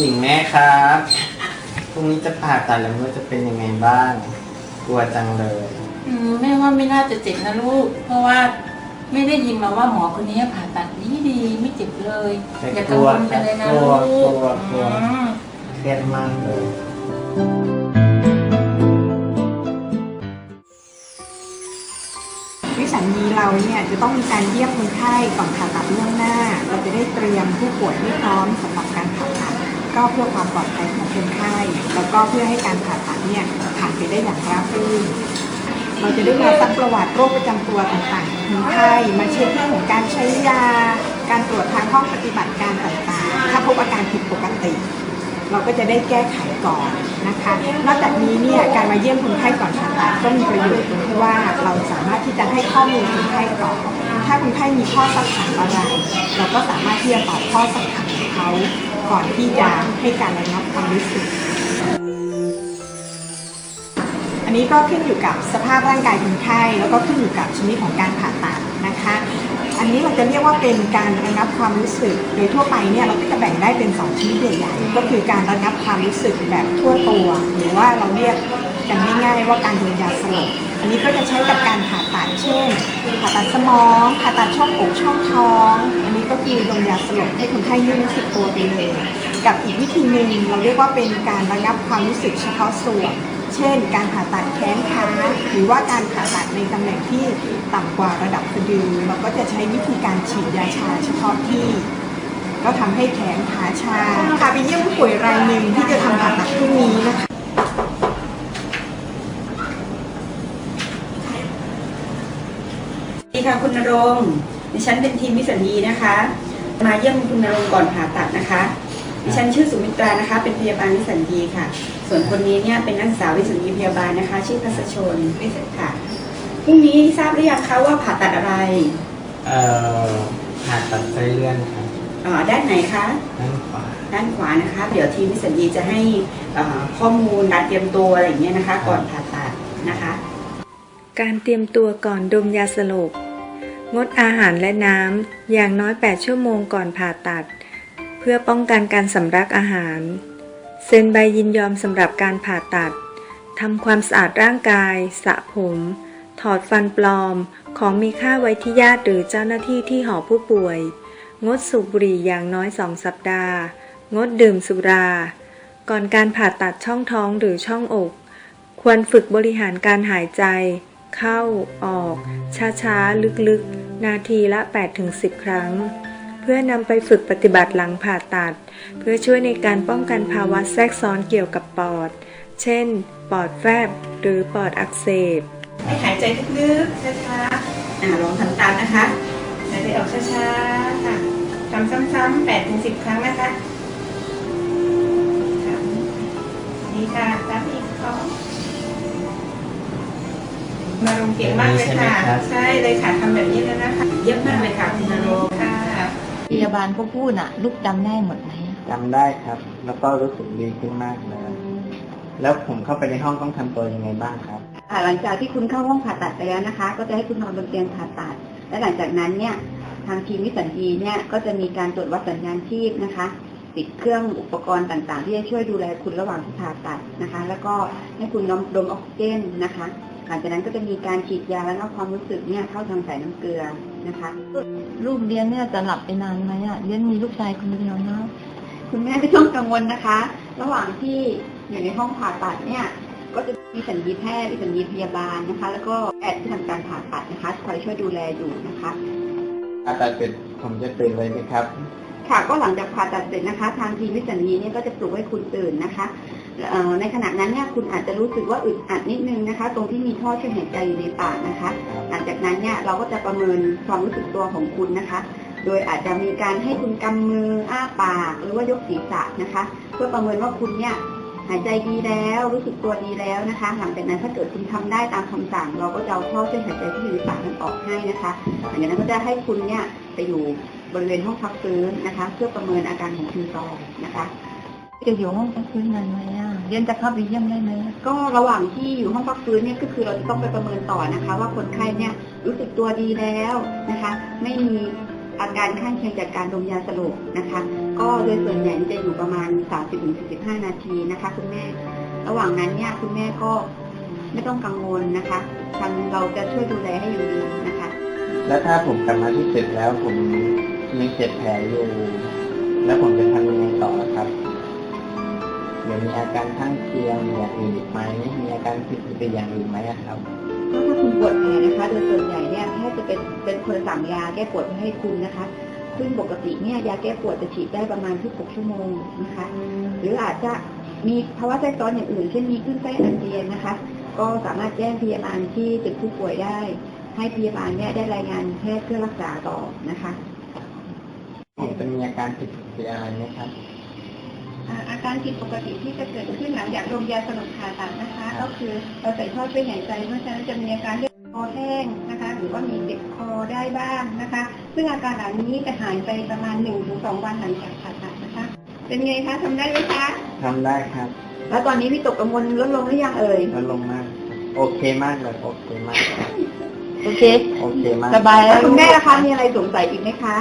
คุณหญิงแม่ครับพรุ่งนี้จะผ่าตัดแล้วว่าจะเป็นยังไงบ้าง กลัวจังเลย อืมแม่ว่าไม่น่าจะเจ็บนะลูก เพราะว่าไม่ได้ยินมาว่าหมอคนนี้ผ่าตัดดีดีๆไม่เจ็บเลย แต่อย่ากังวลไปเลยนะกลัลูวกกลัวกลัว อืม เครียดมากเลย วิสัญญีเราเนี่ยจะต้องมีการเยี่ยมคนไข้ก่อนผ่าตัดล่วงหน้า เราจะได้เตรียมผู้ป่วยให้พร้อมสำหรับการผ่าตัด ก็เพื่อความปลอดภัยของคนไข้แล้วก็เพื่อให้การผ่าตัดเนี่ยผ่านไปได้อย่างราบรื่นเราจะได้มาซักประวัติโรคประจำตัวต่างๆของคนไข้มาเช็คเรื่องของการใช้ยา การตรวจทางห้องปฏิบัติการต่างๆ ถ้าพบอาการผิดปกติ เราก็จะได้แก้ไขก่อนนะคะ นอกจากนี้เนี่ยการมาเยี่ยมคนไข้ก่อนผ่าตัดก็มีประโยชน์ตรงที่ว่าเราสามารถที่จะให้ข้อมูลคนไข้ก่อน ถ้าคนไข้มีข้อสักถามอะไร เราก็สามารถที่จะตอบข้อสักถามของเขา ก่อนที่จะให้การระงับความรู้สึก อันนี้ก็ขึ้นอยู่กับสภาพร่างกายคนไข้ แล้วก็ขึ้นอยู่กับชนิดของการผ่าตัดนะคะ อันนี้เราจะเรียกว่าเป็นการระงับความรู้สึก โดยทั่วไปเนี่ยเราก็จะแบ่งได้เป็น 2ชนิดใหญ่ๆก็คือการระงับความรู้สึกแบบทั่วตัว หรือว่าเราเรียก กันง่ายๆ ว่าการโดนยาสลบอันนี้ก็จะใช้กับการผ่าตัดเช่น ผ่าตัดสมองผ่าตัดช่องอกช่องท้อง อันนี้ก็คือโดนยาสลบให้คนไข้ไม่รู้สึกตัวไปเลย กับอีกวิธีหนึ่งเราเรียกว่าเป็นการระงับความรู้สึกเฉพาะส่วน เช่น การผ่าตัดแขนขาหรือว่าการผ่าตัดในตำแหน่งที่ต่ำกว่าระดับสะดือเราก็จะใช้วิธีการฉีดยาชาเฉพาะที่ก็ทำให้แขนขาชาพาไปเยี่ยมผู้ป่วยรายหนึ่งที่จะทำผ่าตัดพรุ่งนี้นะคะ สวัส ดีค่ะคุณนรงค์ดิฉันเป็นทีมวิสัญญีนะคะ มาเยี่ยมคุณนรงค์ก่อนผ่าตัดนะคะดิฉันชื่อสุมิตรานะคะ เป็นพยาบาลวิสัญญีค่ะ ส่วนคนนี้เนี่ยเป็นนักศึกษาวิสัญญีพยาบาลนะคะ ชื่อพัสชนวิเศษค่ะพรุ่งนี้ทราบหรือยังคะว่าผ่าตัดอะไรเอ่อผ่าตัดไส้เลื่อนครับอ่าด้านไหนคะด้านขวาด้านขวานะคะ เดี๋ยวทีมวิสัญญีจะให้อ่าข้อมูลการเตรียมตัวอะไรอย่างเงี้ยนะคะ ก่อนผ่าตัดนะคะ การเตรียมตัวก่อนดมยาสลบ งดอาหารและน้ำ อย่างน้อย 8 ชั่วโมงก่อนผ่าตัด เพื่อป้องกันการสำลักอาหาร เซ็นใบยินยอมสำหรับการผ่าตัด ทำความสะอาดร่างกาย สระผม ถอดฟันปลอม ของมีค่าไว้ที่ญาติหรือเจ้าหน้าที่ที่หอผู้ป่วย งดสูบบุหรี่อย่างน้อย 2 สัปดาห์ งดดื่มสุรา ก่อนการผ่าตัดช่องท้องหรือช่องอก ควรฝึกบริหารการหายใจ เข้า ออก ช้าๆ ลึกๆ นาทีละ 8-10 ครั้ง เพื่อนำไปฝึกปฏิบัติหลังผ่าตัด เพื่อช่วยในการป้องกันภาวะแทรกซ้อนเกี่ยวกับปอด เช่น ปอดแฟบหรือปอดอักเสบ ให้หายใจลึกๆช้าๆอ่าลองทำตามนะคะหายใจออกช้าๆค่ะทำซ้ำๆแปดถึงสิบครั้งนะคะ มาลงเก่งมากเลยค่ะ ใช่เลยค่ะทำแบบนี้แล้วนะคะเยี่ยมมากเลยค่ะคุณนรงค์ค่ะพยาบาลเขาพูดอะ ลูกจำได้หมดไหมจำได้ครับ แล้วก็รู้สึกดีขึ้นมากเลยแล้วผมเข้าไปในห้องต้องทำตัวยังไงบ้างครับอ่าหลังจากที่คุณเข้าห้องผ่าตัดไปแล้วนะคะ ก็จะให้คุณนอนบนเตียงผ่าตัด และหลังจากนั้นเนี่ยทางทีมวิสัญญีเนี่ยก็จะมีการตรวจวัดสัญญาณชีพนะคะ ติดเครื่องอุปกรณ์ต่างๆ ที่จะช่วยดูแลคุณระหว่างที่ผ่าตัดนะคะ แล้วก็ให้คุณดมดมออกซิเจนนะคะห ลังจากนั้นก็จะมีการฉีดยาและก็ความรู้สึกเนี่ยเข้าทางสายน้ำเกลือนะคะลูกเรียนเนี่ยจะหลับไปนานไหมอะเรียนมีลูกชายคนเดียวนะคุณแม่ไม่ต้องกังวลนะคะ ระหว่างที่อยู่ในห้องผ่าตัดเนี่ยก็จะมีสัญญีแพทย์มีสัญญีพยาบาลนะคะ แล้วก็แพทย์ที่ทำการผ่าตัดนะคะคอยช่วยดูแลอยู่นะคะผ่าตัดเสร็จผมจะตื่นเลยไหมครับ ค่ะก็หลังจากผ่าตัดเสร็จนะคะ ทางทีมวิสัญญีเนี่ยก็จะปลุกให้คุณตื่นนะคะเอ่อ ในขณะนั้นเนี่ยคุณอาจจะรู้สึกว่าอึดอัดนิดนึงนะคะ ตรงที่มีท่อช่วยหายใจอยู่ในปากนะคะ หลังจากนั้นเนี่ยเราก็จะประเมินความรู้สึกตัวของคุณนะคะ โดยอาจจะมีการให้คุณกำมืออ้าปาก หรือว่ายกศีรษะนะคะ เพื่อประเมินว่าคุณเนี่ยหายใจดีแล้วรู้สึกตัวดีแล้วนะคะ หลังจากนั้นถ้าเกิดคุณทำได้ตามคำสั่ง เราก็จะเอาท่อช่วยหายใจที่อยู่ในปากนั้นออกให้นะคะหลังจากนั้นก็จะให้คุณเนี่ยไปอยู่บริเวณห้องพักฟื้นนะคะ เพื่อประเมินอาการของคุณต่อนะคะ จะอยู่ห้องพักฟื้นนานไหมอะเรียนจะเข้าไปเยี่ยมได้ไหมก็ระหว่างที่อยู่ห้องพักฟื้นเนี่ยก็คือเราจะต้องไปประเมินต่อนะคะ ว่าคนไข้เนี่ยรู้สึกตัวดีแล้วนะคะ ไม่มีอาการข้างเคียงจากการดมยาสลบนะคะ ก็โดยส่วนใหญ่จะอยู่ประมาณ 30-45 นาทีนะคะ คุณแม่ ระหว่างนั้นเนี่ยคุณแม่ก็ไม่ต้องกังวลนะคะทางเราจะช่วยดูแลให้อยู่ดีนะคะ แล้วถ้าผมกลับมาที่ตึกแล้วผมยังเจ็บแผลอยู่ แล้วผมจะทำยังไงต่อครับ ยวมีอาการข้างเคียงอย่างอื่นอีกไหมมีอาการผิดปกติอย่างอื่นไหมอะครับก็ถ้าคุณปวดแผลนะคะโดยส่วนใหญ่เนี่ยแพทย์จะเป็นเป็นคนสั่งยาแก้ปวดให้คุณนะคะ ซึ่งปกติเนี่ยยาแก้ปวดจะฉีดได้ประมาณทุก6ชั่วโมงนะคะ หรืออาจจะมีภาวะแทรกซ้อนอย่างอื่นเช่นมีขึ้นไส้อาเจียนนะคะ ก็สามารถแจ้งพยาบาลที่ตึกผู้ป่วยได้ ให้พยาบาลเนี่ยได้รายงานแพทย์เพื่อรักษาต่อนะคะผมจะมีอาการผิดปกติอะไรไหมครับ อ่าอาการผิดปกติที่จะเกิดขึ้นหลังจากโรงยาสลบผ่าตัดนะคะ ก็คือเราใส่ท่อช่วยหายใจเพราะฉะนั้นจะมีอาการเลือดคอแห้งนะคะ หรือว่ามีเจ็บคอได้บ้างนะคะ ซึ่งอาการเหล่านี้จะหายไปประมาณ1นถึงสวันหลังจากผ่าตัดนะคะ เป็นไงคะทำได้ไหมคะทำได้ครับ แล้วตอนนี้พี่ตกกังวลลดลงหรือยังเอ่ยลดลงมากครับโอเคมากเลยโอเคมากครับโอเคโอเคมากสบายแล้วคุณแม่ล่ะคะมีอะไรสงสัยอีกไหมคะ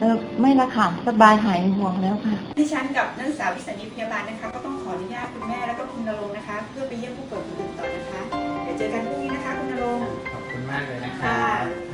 เออไม่ละค่ะสบายหายห่วงแล้วค่ะดิฉันกับนักศึกษาวิสัญญีพยาบาลนะคะ ก็ต้องขออนุญาตคุณแม่แล้วก็คุณนรงนะคะ เพื่อไปเยี่ยมผู้ป่วยคนอื่นต่อนะคะ เดี๋ยวเจอกันพรุ่งนี้นะคะคุณนรงขอบคุณมากเลยนะครับ